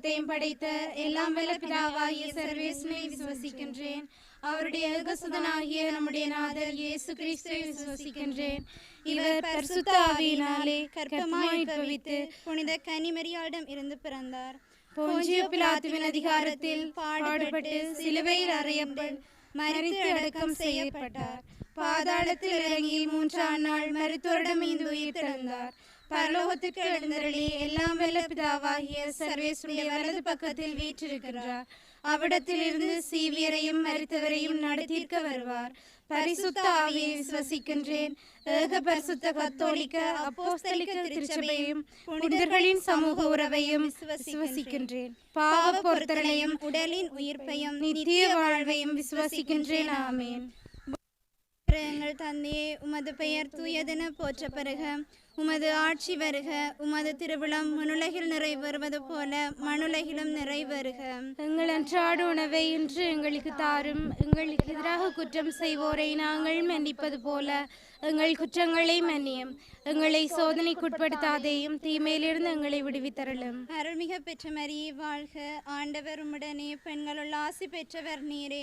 பரலோகத்தையும் படைத்த எல்லாம் விளக்கிடாவாகிய சர்வேசனை விசுவசிக்கின்றேன். அவருடைய ஏகசுதனாகிய நம்முடைய நாதர் இயேசு கிறிஸ்துவை விசுவசிக்கின்றேன். இவர் பரிசுத்த ஆவியினாலே கர்ப்பமாய் உட்பவித்து புனித கனிமரியாடம் இருந்து பிறந்தார். போஞ்சிய பிலாத்துவின் அதிகாரத்தில் பாடுபட்டு சிலுவையில் அறையப்பட்டு மரித்து அடக்கம் செய்யப்பட்டார். பாதாளத்தில் இறங்கி மூன்றாம் நாள் மருத்துவரிடம் இந்த உயிர் திறந்தார் பரலோகத்திற்கு எழுந்தருளி எல்லாம் வல்ல பிதாவாகிய சர்வேசுடைய வலது பக்கத்தில் வீற்றிருக்கிறார் அவ்விடத்திலிருந்து சீவியரையும் மரித்தவரையும் நடத்தியிருக்க வருவார். பரிசுத்த ஆவியை விசுவசிக்கின்றேன். ஏக பரிசுத்த கத்தோலிக்க அப்போஸ்தலிக்க திருச்சபையும் புனிதர்களின் சமூக உறவையும் விசுவசிக்கின்றேன். பாவ பொருத்தலையும் உடலின் உயிர்ப்பையும் நித்திய வாழ்வையும் விசுவசிக்கின்றேன். ஆமேன். எங்கள் தந்தையே உமது பெயர் தூயதென போற்ற உமது ஆட்சி வருக உமது திருவிழம் மனுலகில் நிறைவேறுவது போல மனுலகிலும் நிறைவேறுக. எங்கள் அன்றாட உணவை இன்று எங்களுக்கு தாரும் எங்களுக்கு எதிராக குற்றம் செய்வோரை நாங்கள் மன்னிப்பது போல எங்கள் குற்றங்களை மன்னியும். எங்களை சோதனைக்குட்படுத்தாதேயும் தீமையிலிருந்து எங்களை விடுவித்தரலும் அருள்மிக பெற்ற மரியே வாழ்க. ஆண்டவர் உம்முடனே பெண்களுள் ஆசி பெற்றவர் நீரே.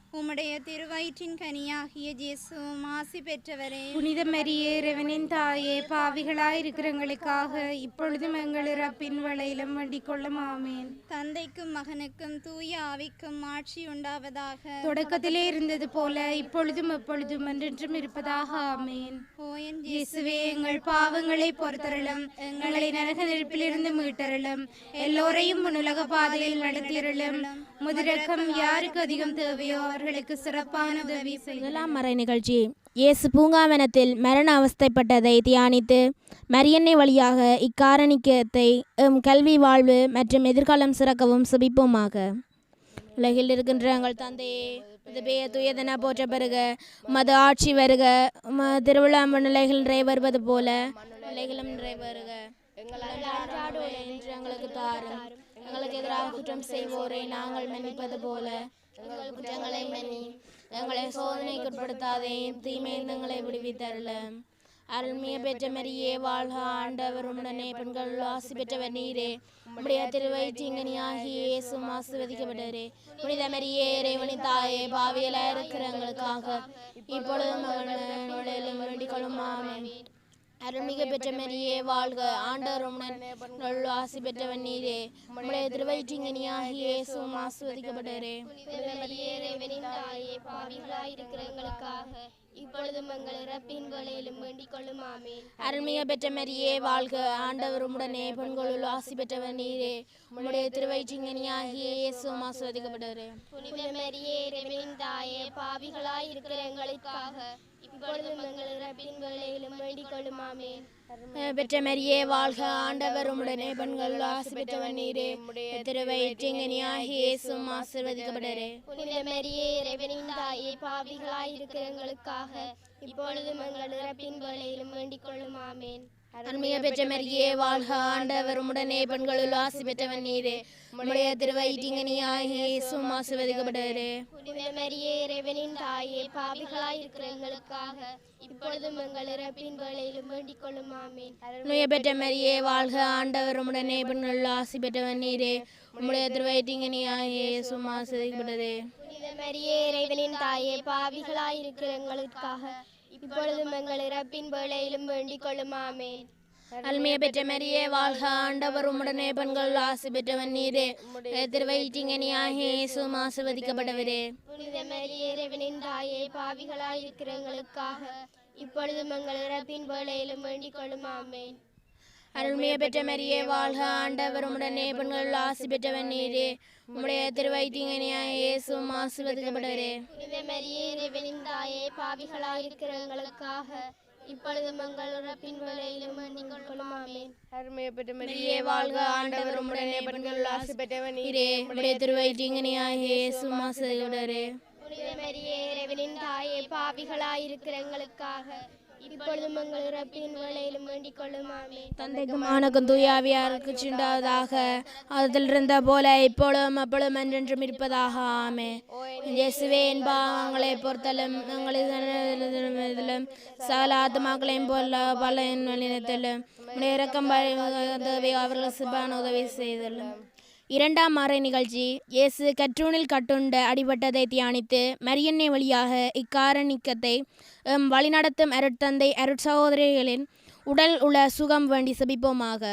உம்முடைய திருவயிற்றின் கனியாகிய இயேசுவும் ஆசி பெற்றவரே. புனித மரியே இறைவனின் தாயே பாவிகளாயிருக்கிற எங்களுக்காக இப்பொழுதும் எங்கள் இறப்பின் வேளையிலும் வேண்டிக் கொள்ளும் ஆமேன். தந்தைக்கும் மகனுக்கும் தூய ஆவிக்கும் ஆட்சி உண்டாவதாக. தொடக்கத்திலே இருந்தது போல இப்பொழுதும் எப்பொழுதும் என்றென்றும் இருப்பதாக ஆமேன். ஓயன் இயேசுவே எங்கள் பாவங்களை பொறுத்தருளும் எங்களை நரக நெருப்பிலிருந்து மீட்டருளும் எல்லோரையும் உலக பாதையில் நடத்தியருளும். முதிரக்கம் யாருக்கு அதிகம் தேவையோ அவர்களுக்கு சிறப்பான உதவி செய்யலாம் மறை நிகழ்ச்சி. இயேசு பூங்காவனத்தில் மரண அவஸ்தைப்பட்டதை தியானித்து மரியன்னை வழியாக இக்காரணிக்கத்தை எம் கல்வி வாழ்வு மற்றும் எதிர்காலம் சிறக்கவும் சுபிப்போமாக. உலகில் இருக்கின்ற எங்கள் தந்தையே இது பெயர் துயதன போற்ற பெறுக மது ஆட்சி வருக ம திருவிழா நிலைகள் வருவது போல நிலைகளும் நிறைவேறுக எங்கள் எங்களுக்கு தாரும். எங்களுக்கு எதிராக குற்றம் செய்வோரை நாங்கள் மன்னிப்பது போல எங்கள் குற்றங்களை மன்னி எங்களை சோதனைக்கு உட்படுத்தாதே தீமை எங்களை விடுவித்தருள அருள்மிய பெற்ற மரியே வாழ்க ஆண்டவர் உடனே பெண்கள் ஆசி பெற்றவர் நீரே உம்முடைய திருவயிற்றிங்கனியாகிய இயேசும் ஆசிர்வதிக்கப்பட்டவரே புனித மரியே இறைவனி தாயே பாவியலா இருக்கிறவங்களுக்காக இப்பொழுதும் வேண்டிக் கொள்ளும் ஆமென். அருள்மிகு பெற்ற மரியே வாழ்க. ஆண்டவர் நல் ஆசி பெற்றவன் நீரே. உம்முடைய திருவயிற்றிங்கனியாகிய இயேசுவும் ஆசிர்வதிக்கப்பட்டவரே. இறைவனின் தாயே பாவிகளாயிருக்கிற இப்பொழுதும் எங்கள் இறப்பின் வேளையிலும் வேண்டிக் கொள்ளும் ஆமேன். அருள்மிக பெற்ற மரியே வாழ்க. ஆண்டவர் உடனே பெண்களுள் ஆசி பெற்றவர் நீரே. உம்முடைய திருவயிற்றிங்கனியாகிய இயேசுவும் ஆசிர்வதிக்கப்பட்டவரே புனித மரியே இறைவனின் தாயே பாவிகளாயிருக்கிற எங்களுக்காக இப்பொழுதும் எங்கள் இறப்பின் வேளையிலும் வேண்டிக் கொள்ளும் ஆமேன். பெற்ற மரியே வாழ்க. ஆண்டவர் உம்முடனே பெண்கள் ஆசி பெற்றவன் நீரே. திருவயிற்றிங்கனியாகிய இயேசுவும் ஆசிர்வதிக்கப்பட்டவரே புனித மரியே இறைவனின் தாயே பாவிகளாய் இருக்கிறவங்களுக்காக இப்பொழுதும் எங்கள் இறப்பின் வேலையிலும் வேண்டிக் கொள்ளும். ஆமேன். அருமைய பெற்ற மரியே வாழ்க ஆண்டவர். உம்முடனே பெண்களுள் ஆசி பெற்றவர் நீரே. உம்முடைய திருவயிற்றிங்கனியாகிய இயேசுவும் ஆசிர்வதிக்கப்பட்டவரே. புனித மரியே இறைவனின் தாயே பாவிகளாயிருக்கிற எங்களுக்காக இப்பொழுதும் எங்கள் இறப்பின் வேளையிலும் வேண்டிக் கொள்ளும் ஆமேன். அருமைய பெற்ற மரியே வாழ்க ஆண்டவர். உம்முடனே பெண்களுள் ஆசி பெற்றவர் நீரே. உம்முடைய இயேசுவும் ஆசிர்வதிக்கப்பட்டவரே. புனித மரியே இறைவனின் தாயே பாவிகளாயிருக்கிற எங்களுக்காக இப்பொழுதும் எங்கள் இறப்பின் வேளையிலும் வேண்டிக் கொள்ளும் ஆமேன். அருமைய பெற்ற மரியே வாழ்க ஆண்டவர். உம்முடனே பெண்கள் ஆசி பெற்றவன் நீரே. உம்முடைய திருவயிற்றிங்கனியாகிய இயேசுவும் ஆசிர்வதிக்கப்பட்டவரே புனித மரியே இறைவனின் தாயே பாவிகளாயிருக்கிற எங்களுக்காக இப்பொழுதும் எங்கள் இறப்பின் வேளையிலும் வேண்டிக் கொள்ளும் ஆமேன். அருள்மைய பெற்ற மரியே வாழ்க ஆண்டவர். உம்முடனே பெண்கள் ஆசி பெற்றவன் நீரே. உம்முடைய திருவயிற்றிங்கனியாகிய இயேசுவும் ஆசிர்வதிக்கப்பட்டவரே புனித மரியே இறைவனின் தாயே பாவிகளாயிருக்கிற எங்களுக்காக இப்பொழுதும் எங்கள் இறப்பின் வேளையிலும் வேண்டிக் கொள்ளும் ஆமேன். அருமையப்பட்ட மரியே வாழ்க ஆண்டவர். உடனே பெண்கள் ஆசை பெற்றவன் நீரே. உடைய திருவயிற்றிங்கனியாகிய இயேசு மாசுடரே புனித மரியே இறைவனின் தாயே பாவிகளாயிருக்கிற எங்களுக்காக இப்பொழுதும் எங்கள் இறப்பின் வேளையிலும் வேண்டிக் கொள்ளும் ஆமேன் தந்தைக்கும் மானுக்கும் தூயாவியாருக்கு சிண்டாவதாக அதில் இருந்த போல இப்பொழுதும் அப்பொழுதும் என்றென்றும் இருப்பதாக ஆமே இயேசுவே என் பாவங்களை பொறுத்தலும் எங்களிலும் சகல ஆத்மாக்களையும் போல பல வழிநடத்தலும். உடைய இறக்கம் உதவி அவர்கள் சிப்பான உதவி செய்தலும். இரண்டாம் மறை நிகழ்ச்சி. இயேசு கற்றூனில் கட்டுண்ட அடிபட்டதை தியானித்து மரியன்னை வழியாக இக்காரணிக்கத்தை எம் வழிநடத்தும் அருட்தந்தை அருட்சகோதரிகளின் உடல் உள்ள சுகம் வேண்டி செபிப்போமாக.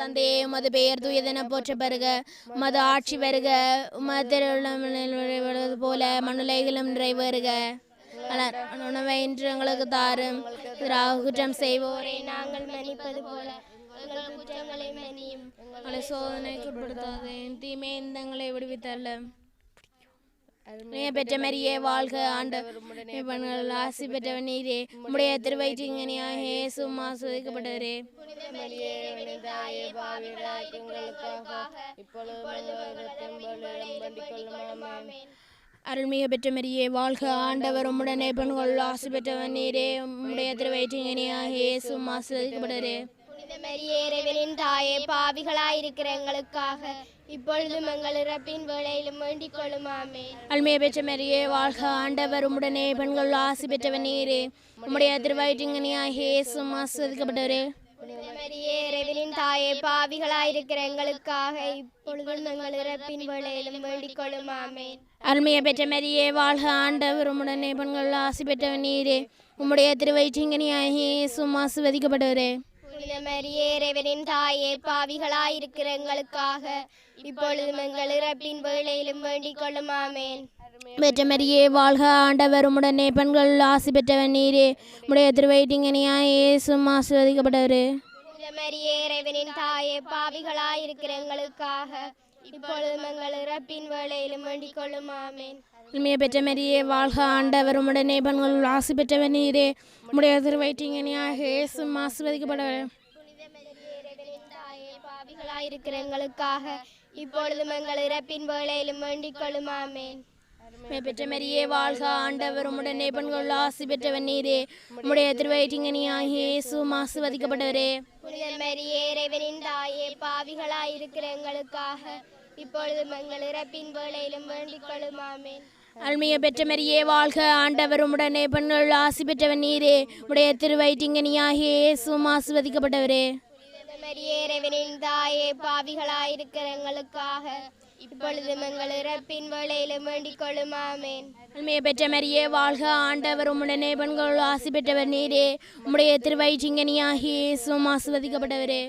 தந்தையே உமது பெயர் தூயதென போற்ற பெறுக. உமது ஆட்சி வருக உமது போல மண்ணுலைகளும் நிறைவேறுக. உணவை இன்று எங்களுக்கு தாரும். குற்றம் செய்வோரே நாங்கள் மன்னிப்பது போல. எங்கள் குற்றங்களை மன்னியும் எங்களை சோதனைக்கு உட்படுத்தாதே தீமை இந்தங்களை விடுவித்தல்ல. பெற்ற மரியே வாழ்க ஆண்டவர். ஆசி பெற்றவன் நீரே. உம்முடைய திருவயிற்றிங்கனியாக இயேசு ஆஸ்வதிக்கப்பட்டவரே அருள்மிக பெற்ற மரியே வாழ்க ஆண்டவர். உம்முடனே பெண்கள் ஆசி பெற்றவன் நீரே. உம்முடைய திருவயிற்றிங்கனியாக இயேசு ஆஸ்வதிக்கப்பட்டவரே புனித மரியே இறைவனின் தாயே பாவிகளாயிருக்கிற எங்களுக்காக இப்பொழுதும் எங்கள் இறப்பின் வேளையிலும் வேண்டிக் கொள்ளும் ஆமேன். அல்மைய பெற்ற மரியே வாழ்க ஆண்டவர். உம்முடனே பெண்கள் ஆசி பெற்றவன் நீரே. உம்முடைய திருவயிற்றிங்கனியாக இயேசு ஆஸ்வதிக்கப்பட்டவரே புனித மரியே இறைவனின் தாயே பாவிகளாயிருக்கிற எங்களுக்காக இப்பொழுதும் எங்கள் இறப்பின் வேளையிலும் வேண்டிக் கொள்ளும் ஆமேன். அருமையை பெற்ற மரியே வாழ்க ஆண்டவர். உம்முடனே பெண்கள் ஆசி பெற்றவன் நீரே. உம்முடைய திருவயிற்றிங்கனியாக இயேசு ஆசிர்வதிக்கப்பட்டவரே. இறைவனின் தாயே பாவிகளாயிருக்கிற எங்களுக்காக. இப்பொழுதும் எங்கள் இறப்பின் வேளையிலும் வேண்டிக் கொள்ளும். ஆமேன். பெற்ற மரியே வாழ்க ஆண்டவர். உம்முடனே பெண்கள் ஆசி பெற்றவன் நீரே. உம்முடைய திருவயிற்றிங்கனியாக இயேசு ஆசிர்வதிக்கப்பட்டவரே. மரியே இறைவனின் தாயே பாவிகளாயிருக்கிற எங்களுக்காக. இப்பொழுதும் எங்கள் இறப்பின் வேளையிலும் வேண்டிக் கொள்ளும். ஆமேன். உண்மையை பெற்ற மரியே வாழ்க ஆண்டவர் உடைய நேபன்கள் ஆசி பெற்றவன் நீரே. உம்முடைய திருவயிற்றிங்கனியாக இயேசு ஆசிர்வதிக்கப்பட்டவரே புனித பாவிகளாயிருக்கிற எங்களுக்காக இப்பொழுதும் எங்கள் இறப்பின் வேளையிலும் வேண்டிக் கொள்ளும் பெற்ற மரியே வாழ்க ஆண்டவர் உடைய நேபன்கள் ஆசி பெற்றவன் நீரே. உடைய திருவயிற்றிங்கனியாக இயேசு ஆசிர்வதிக்கப்பட்டவரே புனித மரியே இறைவனின் தாயே பாவிகளாயிருக்கிற எங்களுக்காக இப்பொழுதும் எங்கள் இறப்பின் வேளையிலும் வேண்டிக் கொள்ளுமாமேன் அருமையை பெற்ற மரியே வாழ்க ஆண்டவர் உம்முடனே பெண்கள் ஆசி பெற்றவன் நீரே. உடைய திருவயிற்றிங்கனியாக இயேசு ஆசிர்வதிக்கப்பட்டவரே. மரியே இறைவனின் தாயே பாவிகளாயிருக்கிற எங்களுக்காக இப்பொழுதும் எங்கள் இறப்பின் வேளையிலும் வேண்டிக் கொள்ளும் ஆமேன். அருமையை பெற்ற மரியே வாழ்க ஆண்டவர் உம்முடனே பெண்கள் ஆசி பெற்றவர் நீரே. உம்முடைய திருவயிற்றிங்கனியாக இயேசு ஆசிர்வதிக்கப்பட்டவரே.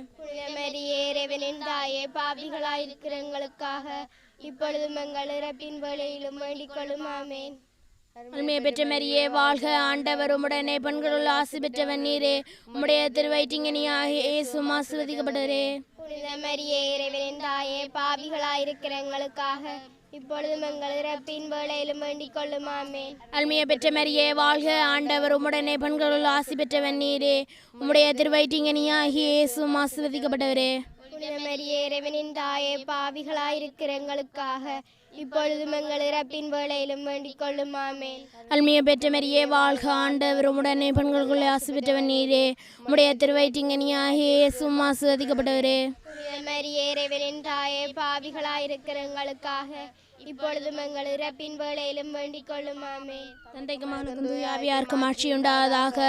மரியே இறைவனின் தாயே பாவிகளாயிருக்கிற எங்களுக்காக இப்பொழுதும் எங்கள் இறப்பின் கொள்ளும் ஆமேன். அருமையை பெற்ற மரியே வாழ்க ஆண்டவர். உம்முடனே பெண்களுள் ஆசி பெற்றவன் நீரே. உம்முடைய திருவயிற்றிங்கனியாக இயேசு ஆசிர்வதிக்கப்பட்டவரே. புனித மரியே இறைவனின் தாயே பாவிகளாயிருக்கிற எங்களுக்காக இப்பொழுதும் எங்கள் இறப்பின் வேளையிலும் வேண்டிக் கொள்ளும் ஆமேன். அருமையை பெற்ற மரியே வாழ்க ஆண்டவர். உம்முடனே பெண்களுள் ஆசி பெற்றவன் நீரே. உம்முடைய திருவயிற்றிங்கனியாக இயேசு ஆசிர்வதிக்கப்பட்டவரே. புனித மரியே இறைவனின் தாயே பாவிகளாயிருக்கிற எங்களுக்காக. இப்பொழுதும் எங்கள் இறப்பின் வேளையிலும் வேண்டிக் கொள்ளும். ஆமேன். அருமையை பெற்ற மரியே வாழ்க ஆண்டவர் உம்முடனே பெண்களுக்குள் ஆசி பெற்றவன் நீரே. உம்முடைய திருவயிற்றிங்கனியாக இயேசு ஆசிர்வதிக்கப்பட்டவரே. புனித மரியே இறைவனின் தாயே பாவிகளாயிருக்கிற எங்களுக்காக. இப்பொழுதும் எங்கள் இறப்பின் வேளையிலும் வேண்டிக் கொள்ளும் ஆமேன் தந்தைக்கு மகனுக்கும் தூயாவியாருக்கும் ஆட்சி உண்டாவதாக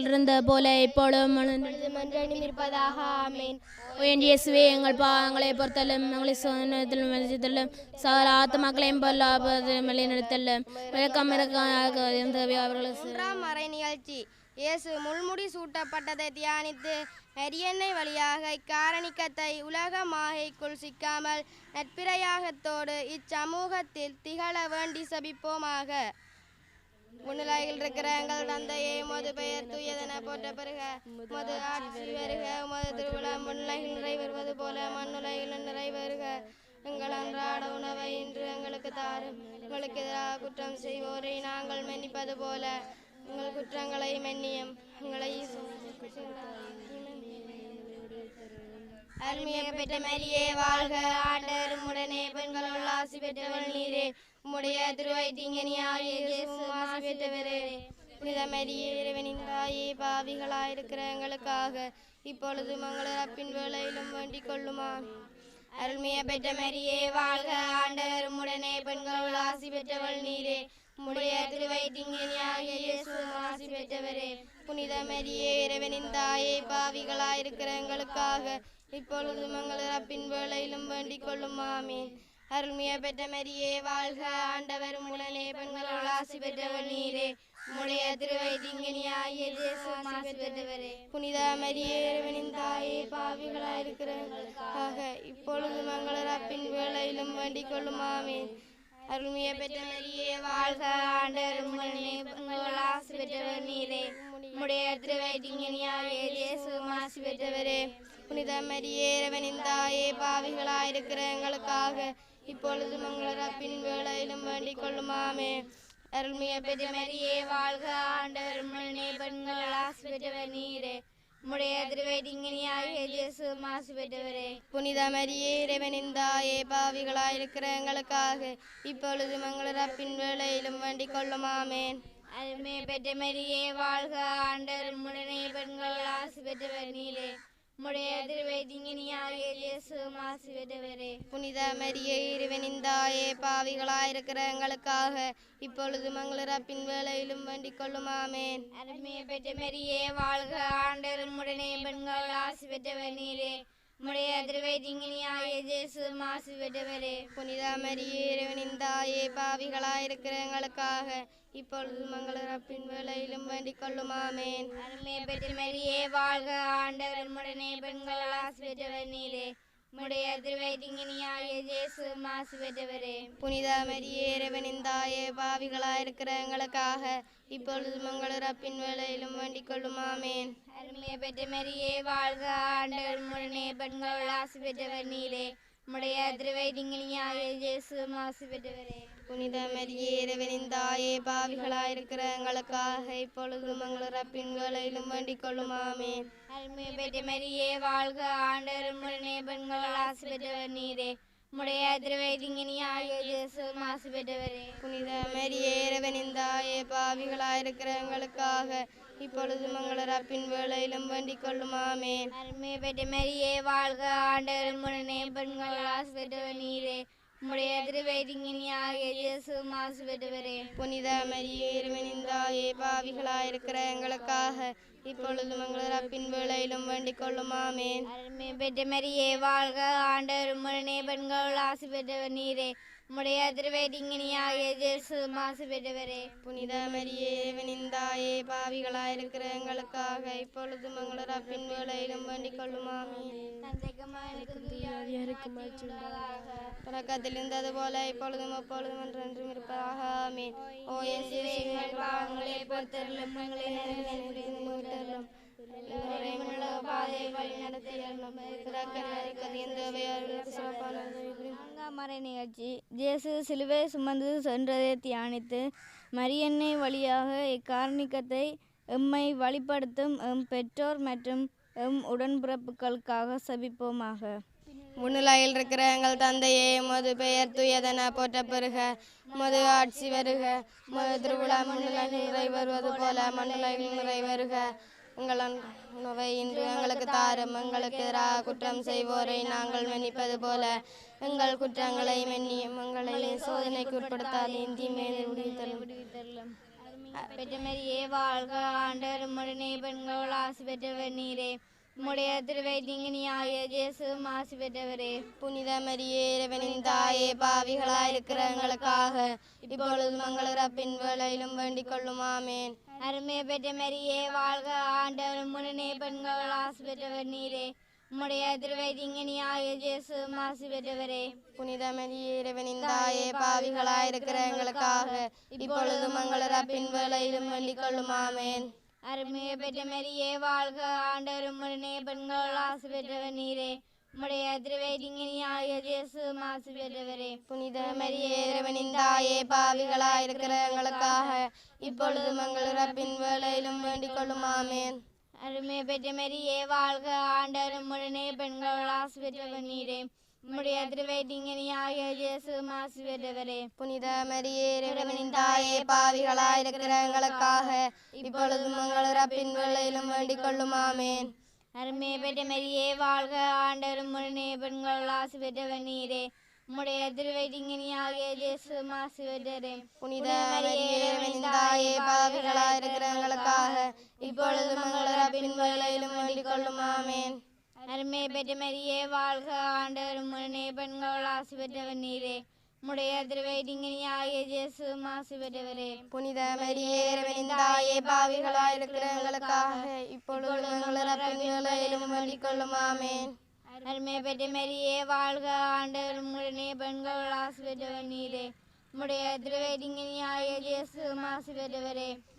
இருந்த போல இப்பொழுதும் இருப்பதாக ஆமேன். இயேசுவே எங்கள் பாவங்களை பொறுத்தலும் எங்களை சோதனத்திலும் வெளிச்சத்திலும் சகல ஆத்மாக்களையும் பொல்லாபத்திலும் வழிநடத்தலும். விளக்கம் இருக்க அவர்களை மூன்றாம் மறை நிகழ்ச்சி. இயேசு முள்முடி சூட்டப்பட்டதை தியானித்து மெரியெண்ணெய் வழியாக இக்காரணிக்கத்தை உலக மாகைக்குள் சிக்காமல் நட்பிரையாகத்தோடு இச்சமூகத்தில் திகழ வேண்டி சபிப்போமாக. முன்னிலையில் இருக்கிற எங்கள் தந்தையே உமது பெயர் தூயதென போற்ற உமது ஆட்சி வருக உமது திருவிழா முன்னிலையில் நிறைவேறுவது போல மண்ணுலையில் நிறைவேறுக. எங்கள் அன்றாட உணவை இன்று எங்களுக்கு தாரும். எங்களுக்கு எதிராக குற்றம் செய்வோரை நாங்கள் மன்னிப்பது போல. உங்கள் குற்றங்களை மன்னியும். எங்களை அருமையை பெற்ற மரியே வாழ்க. ஆண்டவர் உடனே பெண்களுள் ஆசி பெற்றவள் நீரே. உம்முடைய திருவைத்திங்கனியாகிய இயேசுவும் பெற்றவரே. புனித மரியே இறைவனின் தாயே பாவிகளாயிருக்கிற எங்களுக்காக இப்பொழுது மங்கள அப்பின் வேலையிலும் வேண்டிக் கொள்ளுமா? அருள்மையை பெற்ற மரியே வாழ்க. ஆண்டவர் உடனே பெண்களுள் ஆசி பெற்றவள் நீரே. உம்முடைய திருவைத்திங்கனியாகிய இயேசுவும் பெற்றவரே. புனித மரியே இறைவனின் தாயே பாவிகளாயிருக்கிற எங்களுக்காக இப்பொழுது மங்கள அப்பின் வேண்டிக் கொள்ளும். ஆமீன். அருள்மையை பெற்ற மரியே வாழ்க ஆண்டவர் உடனே பெண்களுள் ஆசி பெற்றவர் நீரே. உம்முடைய திருவைத்திங்கனியாகிய இயேசுவும் புனித மரியவனின் தாயே பாவிகளாயிருக்கிற எங்களுக்காக இப்பொழுது மங்கள அப்பின் வேளையிலும் வேண்டிக் கொள்ளும். ஆமீன். அருள்மையை பெற்ற மரியே வாழ்க ஆண்டவர் உடனே பெண்களுள் ஆசி பெற்றவர் நீரே. உம்முடைய திருவைத்திங்கனியாகிய இயேசுவும் ஆசி பெற்றவரே. புனித மரியே இறைவனின் பாவிகளாயிருக்கிற எங்களுக்காக இப்பொழுது மங்கள அப்பின் வேளையிலும் வேண்டிக் கொள்ளுமாமே அருள்மிய அருள்மையை பெற்ற மரியே வாழ்க ஆண்டவர் உடனே பெண்கள் ஆசி பெற்றவர் நீரே. உம்முடைய திருவேதிங்கனியாகிய இயேசு மாசு பெற்றவரே. புனித மரியே இறைவனிந்தாயே பாவிகளாயிருக்கிற எங்களுக்காக இப்பொழுது மங்கள அப்பின் வேளையிலும் வேண்டிக் கொள்ளுமாமேன் ஆமேன் பெற்ற மரியே வாழ்க ஆண்டவர் உடனே பெண்கள் ஆசி பெற்றவர் நீரே. உம்முடைய திருவேதிங்கனியாகிய இயேசு மாசு பெற்றவரே. புனித மரியே இறைவனின் தாயே பாவிகளாயிருக்கிற எங்களுக்காக இப்பொழுது மங்கள அப்பின் வேளையிலும் வேண்டிக் கொள்ளும் ஆமேன் அருமையை பெற்ற மரியே வாழ்க ஆண்டவர் உடனே பெண்கள் ஆசி பெற்றவர் நீரே. உம்முடைய திருவைதிங்கனியாகிய இயேசு மாசு பெற்றவரே புனித மரியே இறைவனின் தாயே பாவிகளாயிருக்கிற எங்களுக்காக இப்பொழுது மங்களரப்பின் வேலையிலும் வேண்டிக் கொள்ளும் ஆமேன் அருமையை பெற்று மரியே வாழ்க ஆண்டவர் முடனே பெண்கள் ஆசி பெற்றவர் நீரே உம்முடைய திருவைதிங்கனியாகிய இயேசு மாசு பெற்றவரே. புனித மரியே இறைவனின் தாயே பாவிகளாயிருக்கிற எங்களுக்காக இப்பொழுது மங்கள அப்பின் வேளையிலும் வேண்டிக் கொள்ளும் ஆமேன். அருமையை பெற்ற மரியே வாழ்க ஆண்டவர் உடனே பெண்கள் ஆசி பெற்றவர் நீரே. உம்முடைய திருவைதிங்கனியாகிய இயேசு மாசு பெற்றவரே. புனித மரியே இறைவனின் தாயே பாவிகளாயிருக்கிற எங்களுக்காக இப்பொழுது மங்கள அப்பின் வேளையிலும் வேண்டிக் கொள்ளும் ஆமேன் அருமையை பெற்ற மரியே வாழ்க ஆண்டவர் உடனே பெண்கள் ஆசி பெற்றவர் நீரே மாசு பெற்றவரே புனித மரியே இறைவனின் தாயே பாவிகளாயிருக்கிற எங்களுக்காக இப்பொழுது மங்கள அப்பின் வேளையிலும் வேண்டிக் கொள்ளும் ஆமேன் அருமையை பெற்ற மரியே வாழ்க ஆண்டவர் உடனே பெண்கள் ஆசி பெற்றவர் நீரே உம்முடைய திருவைதிங்கனியாகிய இயேசு மாசு பெற்றவரே. புனித மரியே இறைவனின் தாயே பாவிகளாயிருக்கிற எங்களுக்காக இப்பொழுது மங்கள அப்பின் வேளையிலும் வேண்டிக் கொள்ளும். ஆமேன். அருமை பெற்ற மரியே வாழ்க ஆண்டவர் உடனே பெண்கள் ஆசி பெற்றவர் நீரே. உம்முடைய திருவேதிங்கனியாகிய மாசு பெற்றவரே புனித மரியே இறைவனின் தாயே பாவிகளாயிருக்கிற எங்களுக்காக இப்பொழுது மங்கள அப்பின் வேளையிலும் வேண்டிக் கொள்ளும் தொடக்கத்தில் இருந்தது போல இப்பொழுதும் எப்பொழுதும் என்றென்றும் இருப்பதாக ஆமீன். ஓ இயேசுவே எங்கள் பாவங்களை பொறுத்தருளும் எங்களை நரகத்தில் மீட்டருளும் எல்லோரையும் உள்ள பாதையை வழி நடத்தியருளும் எந்த சிறப்பான மறை நிகழ்ச்சி ஜேசு சிலுவை சுமந்து சென்றதை தியானித்து மரியன்னை வழியாக இக்காரணிக்கத்தை எம்மை வழிபடுத்தும் எம் பெற்றோர் மற்றும் எம் உடன்பிறப்புகளுக்காக சபிப்போமாக. முன்னிலையில் இருக்கிற எங்கள் தந்தையே மது பெயர் துயதன போற்ற பெறுக மது ஆட்சி வருக. மது திருவிழா முன்னிலையில் நிறைவேறுவது போல மண்ணிலையில் வருக எங்கள் உணவை இன்று எங்களுக்கு தாரும். எங்களுக்கு எதிராக குற்றம் செய்வோரை நாங்கள் மன்னிப்பது போல. எங்கள் குற்றங்களை மன்னியும். எங்களை சோதனைக்கு உட்படுத்தாதே. தீமையை விடுவித்தலும் பெற்றமரியே வாழ்க ஆண்டவர் உடனே பெண்கள் ஆசி பெற்றவர் நீரே. உம்முடைய திருவைதிங்கனியாகிய இயேசு ஆசி பெற்றவரே. புனித மரியே இறைவனின் தாயே பாவிகளாயிருக்கிற எங்களுக்காக இப்பொழுது மங்கள ரப்பின் வேளையிலும் வேண்டிக் கொள்ளும். ஆமேன். அருமையை பெற்ற மரியே வாழ்க ஆண்டவர் உடனே பெண்கள் ஆசி பெற்றவர் நீரே. உம்முடைய திருவைதிங்கனியாகிய இயேசு ஆசி பெற்றவரே. புனித மரியே இறைவனின் தாயே பாவிகளாயிருக்கிற எங்களுக்காக இப்பொழுது மங்கள ரப்பின் வேளையிலும் வேண்டிக் கொள்ளும். ஆமேன். அருமையை பெற்ற மரியே வாழ்க ஆண்டவர் உடனே பெண்கள் ஆசி பெற்றவர் நீரே. உம்முடைய திருவேதிங்கனியாகிய இயேசு மாசு பெற்றவரே. புனித மரியே இறைவனின் தாயே பாவிகளாயிருக்கிற எங்களுக்காக இப்பொழுதும் எங்கள் இறப்பின் வேளையிலும் வேண்டிக் கொள்ளும் ஆமேன் அருமை பெற்ற மரியே வாழ்க ஆண்டவரும் உடனே பெண்கள் ஆசு பெற்றவர் நீரே. உம்முடைய திருவேதிங்கனியாகிய இயேசு மாசு பெற்றவரே. புனித மரியே இறைவனின் தாயே பாவிகளாயிருக்கிற எங்களுக்காக இப்பொழுதும் எங்கள் இறப்பின் வேளையிலும் வேண்டிக் கொள்ளும் ஆமேன் அருமை பெற்ற மரியே வாழ்க ஆண்டவரும் உடனே பெண்கள் ஆசு பெற்றவர் நீரே. உம்முடைய திருவேதிங்கனியாகிய இயேசு மாசு பெற்றவரே. புனித மரியே இறைவனின் தாயே பாவிகளாயிருக்கிற எங்களுக்காக இப்பொழுதும் எங்கள் இறப்பின் வேளையிலும் வேண்டிக் கொள்ளும் ஆமேன் அருமை பெற்ற மரியே வாழ்க ஆண்டவரும் உடனே பெண்கள் ஆசு பெற்றவர் நீரே. உம்முடைய திருவேதிங்கனியாகிய இயேசு மாசு பெற்றவரே. புனித மரியே இறைவனின் தாயே பாவிகளாயிருக்கிற எங்களுக்காக இப்பொழுதும் எங்கள் இறப்பின் வேளையிலும் வேண்டிக் கொள்ளும் ஆமேன். அருமை பெற்ற மரியே வாழ்க ஆண்டவரும் உடனே பெண்கள் ஆசு பெற்றவர் நீரே.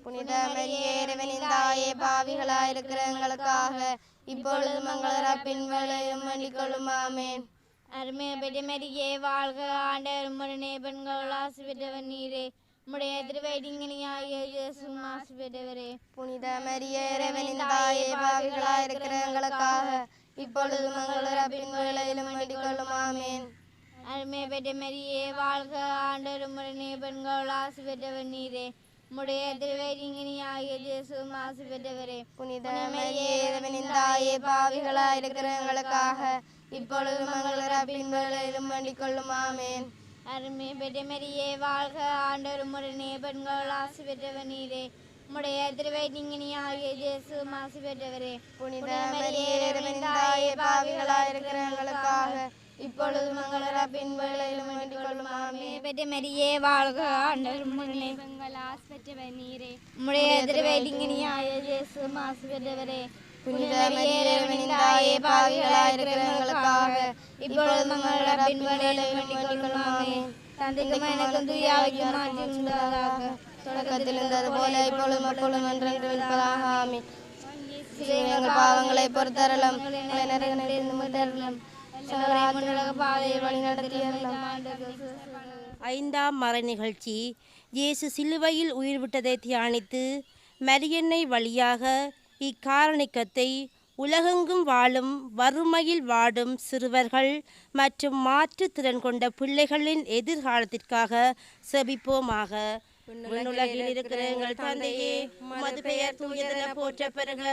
புனித மரியே இறைவனின் தாயே பாவிகளாயிருக்கிற எங்களுக்காக இப்பொழுதும் எங்கள் இறப்பின் வேளையிலும் வேண்டிக் கொள்ளும் ஆமேன் அருமை பெற்ற மரியே வாழ்க ஆண்டவரும் உடனே பெண்கள் ஆசு பெற்றவர் நீரே உம்முடைய திருவேதிங்கனியாகிய இயேசு மாசு பெற்றவரே புனித மரியே இறைவனின் தாயே பாவிகளாயிருக்கிற எங்களுக்காக இப்பொழுதும் எங்கள் இறப்பின் வேளையிலும் வேண்டிக் கொள்ளும் ஆமேன் அருமை பெற்ற மரியே வாழ்க ஆண்டவரும் உடனே பெண்கள் ஆசு பெற்றவர் நீரே. உம்முடைய திருவேதிங்கனியாகிய இயேசு மாசு பெற்றவரே. புனித மரியே தாயே பாவிகளாயிருக்கிற எங்களுக்காக இப்பொழுதும் எங்கள் இறப்பின் வேளையிலும் வேண்டிக் கொள்ளும் ஆமேன் அருமை பெற்ற மரியே வாழ்க ஆண்டவரும் உடனே பெண்கள் ஆசு பெற்றவர் நீரே. உம்முடைய திருவேதிங்கனியாகிய இயேசு மாசு பெற்றவரே. புனித மரியே பாவிகளாயிருக்கிற எங்களுக்காக இப்பொழுதும் எங்கள் இறப்பின் வேளையிலும் வேண்டிக் கொள்ளும் ஆமேன் பெற்ற மரியே வாழ்க ஆண்டவரும் உடனே பெண்கள் ஆசு பெற்றவர் நீரே உம்முடைய திருவேதிங்கனியாகிய இயேசு மாசு பெற்றவரே புனித மரியே இறைவனின் தாயே பாவிகளாயிருக்கிற எங்களுக்காக இப்பொழுதும் எங்கள் இறப்பின் வேளையிலும் வேண்டிக் கொள்ளும் ஆமேன் தந்தைக்கும் எனக்கும் தூயாவைக்கும் மாற்றி உண்டாதாக தொடக்கத்தில் இருந்தது போல இப்பொழுதும் அப்பொழுதும் என்றென்று இருப்பதாக ஆமீன் எங்கள் பாவங்களை பொறுத்தரலும் எங்களை நரகத்திலிருந்து ஐந்தாம் மறை நிகழ்ச்சி. இயேசு சிலுவையில் உயிர் விட்டதை தியானித்து மரியன்னை வழியாக இக்காரணிக்கத்தை உலகெங்கும் வாழும் வறுமையில் வாடும் சிறுவர்கள் மற்றும் மாற்றுத்திறன் கொண்ட பிள்ளைகளின் எதிர்காலத்திற்காக செபிப்போமாக. விண்ணுலகில் இருக்கிற எங்கள் தந்தையே உமது பெயர் தூயதென போற்ற பெறுக.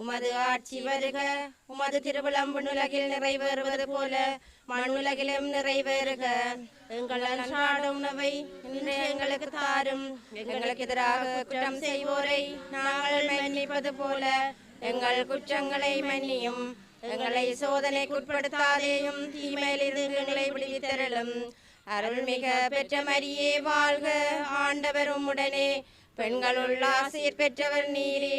உமது ஆட்சி வருக. உமது திருவிழம் நுலகில் நிறைவேறுவது போல மண்ணுலகிலும் நிறைவேறுக. எங்கள் அன்றாட உணவை இன்று எங்களுக்கு தாரும். எங்களுக்கு எதிராக குற்றம் செய்வோரை நாங்கள் மன்னிப்பது போல எங்கள் குற்றங்களை மன்னியும். எங்களை சோதனைக்குட்படுத்தாதேயும் தீமையிலிருந்து எங்களை விடுவித்தரலும் அருள்மிக பெற்ற மரியே வாழ்க. ஆண்டவர் உம்முடனே. பெண்கள் உள்ளாசீர் பெற்றவர் நீரே.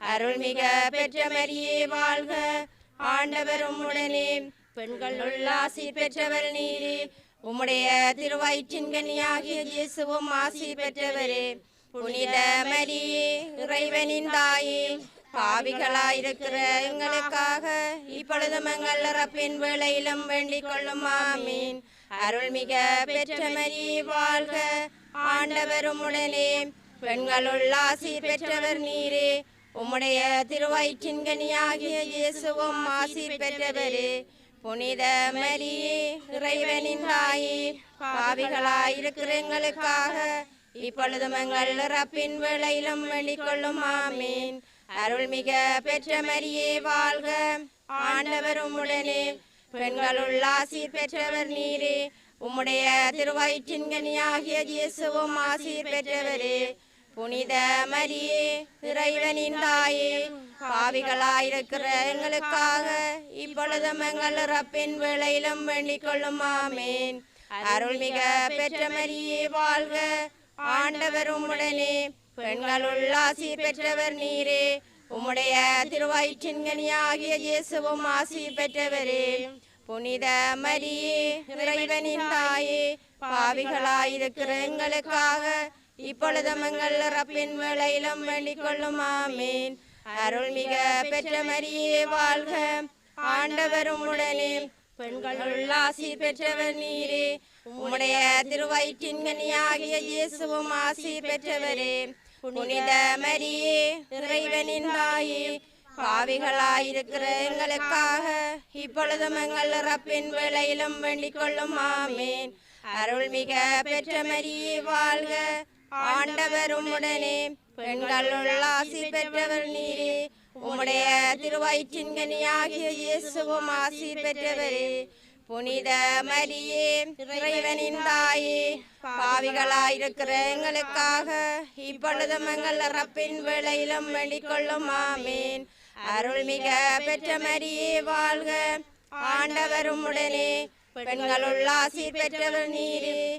அருள்மிக பெற்ற மரியே வாழ்க. ஆண்டவர் உம்முடனே. பெண்கள் உள்ளாசி பெற்றவர் நீரே. உம்முடைய திருவயிற்றின் கனியாகிய இயேசுவும் ஆசி பெற்றவரே. புனித மரியே இறைவனின் தாயே. பாவிகளாயிருக்கிற எங்களுக்காக இப்பொழுதும் எங்கள் இறப்பின் வேளையிலும் வேண்டிக் கொள்ளும். ஆமீன். அருள்மிக பெற்ற மரியே வாழ்க. ஆண்டவரும் உடனே பெண்களுள் ஆசி பெற்றவர் நீரே. உம்முடைய திருவயிற்றின் கனியாகிய இயேசுவும் ஆசி பெற்றவரே புனித மரியே இறைவனின் தாயே பாவிகளாயிருக்கிற எங்களுக்காக இப்பொழுதும் எங்கள் இறப்பின் வேளையிலும் வெளிக்கொள்ளும் ஆமீன். அருள்மிக பெற்ற மரியே வாழ்க. ஆண்டவர் உம்முடனே பெண்களுள் ஆசீர் பெற்றவர் நீரே. உம்முடைய திருவயிற்றின் கனியாகிய இயேசுவும் ஆசீர் பெற்றவரே. புனித மரியே இறைவனின் தாயே பாவிகளாயிருக்கிற எங்களுக்காக இப்பொழுதும் எங்கள் ரப்பின் வேளையிலும் வேண்டிக் கொள்ளும் ஆமேன். அருள்மிக பெற்ற மரியே வாழ்க. ஆண்டவர் உம்முடனே பெண்கள் உள்ளாசி பெற்றவர் நீரே. உம்முடைய திருவயிற்றின் கனியாகிய இயேசுவும் ஆசி பெற்றவரே. புனித மரியே இறைவனின் தாயே பாவிகளாயிருக்கிற எங்களுக்காக இப்பொழுதும் எங்கள் இறப்பின் வேளையிலும் வேண்டிக் கொள்ளும் ஆமேன். அருள்மிக பெற்ற மரியே வாழ்க. ஆண்டவரும் உடனே பெண்கள் ஆசீர் பெற்றவர் நீரே. உம்முடைய திருவயிற்றின் கனியாகிய இயேசுவும் ஆசீர் பெற்றவரே. புனித மரியே இறைவனின் தாயே பாவிகளாயிருக்கிற எங்களுக்காக இப்பொழுதும் எங்கள் ரப்பின் வேளையிலும் வேண்டிக் கொள்ளும் ஆமேன். அருள்மிக பெற்ற மரியே வாழ்க. ஆண்டவர் உம்முடனே. பெண்கள் உள்ள ஆசி பெற்றவர் நீரே. உம்முடைய திருவயிற்றின் கனியாகிய இயேசுவும் ஆசி பெற்றவரே புனித மரியே இறைவனின் தாயே. பாவிகளாயிருக்கிற எங்களுக்காக இப்பொழுதும் எங்கள் ரப்பின் வேளையிலும் வெளிக்கொள்ளும் ஆமேன். அருள்மிக பெற்ற மரியே வாழ்க. ஆண்டவர் உம்முடனே. பெண்களுள் ஆசி பெற்றவர் நீரே.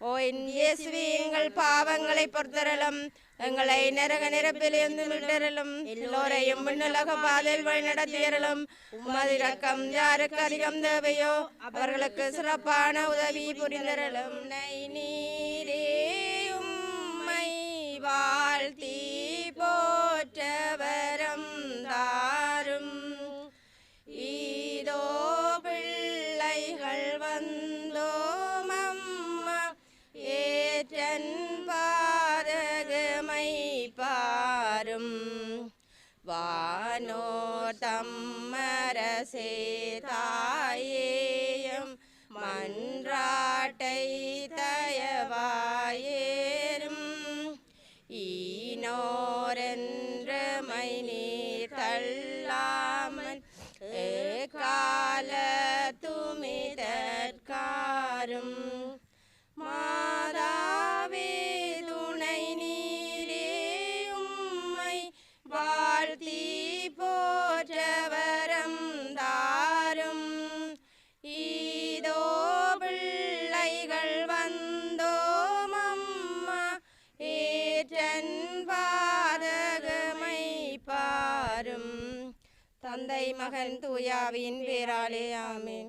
ஓ என் இயேசுவே எங்கள் பாவங்களை பொறுத்தரலும் எங்களை நரக நிரப்பிலிருந்து மீட்டரலும் எல்லோரையும் விண்ணுலக பாதையில் வழிநடத்தியறலும் உமது இரக்கம் யாருக்கு அதிகம் தேவையோ அவர்களுக்கு சிறப்பான உதவி புரிந்தரலும். நை நீரே உம்மை வாழ்த்தி போற்றவரம் தாயேயம் மன்றாட்டை தயவாயேரும் ஈனோரென்ற மைநீர் தள்ளாமல் கால தூயாவின் பேராலே ஆமென்.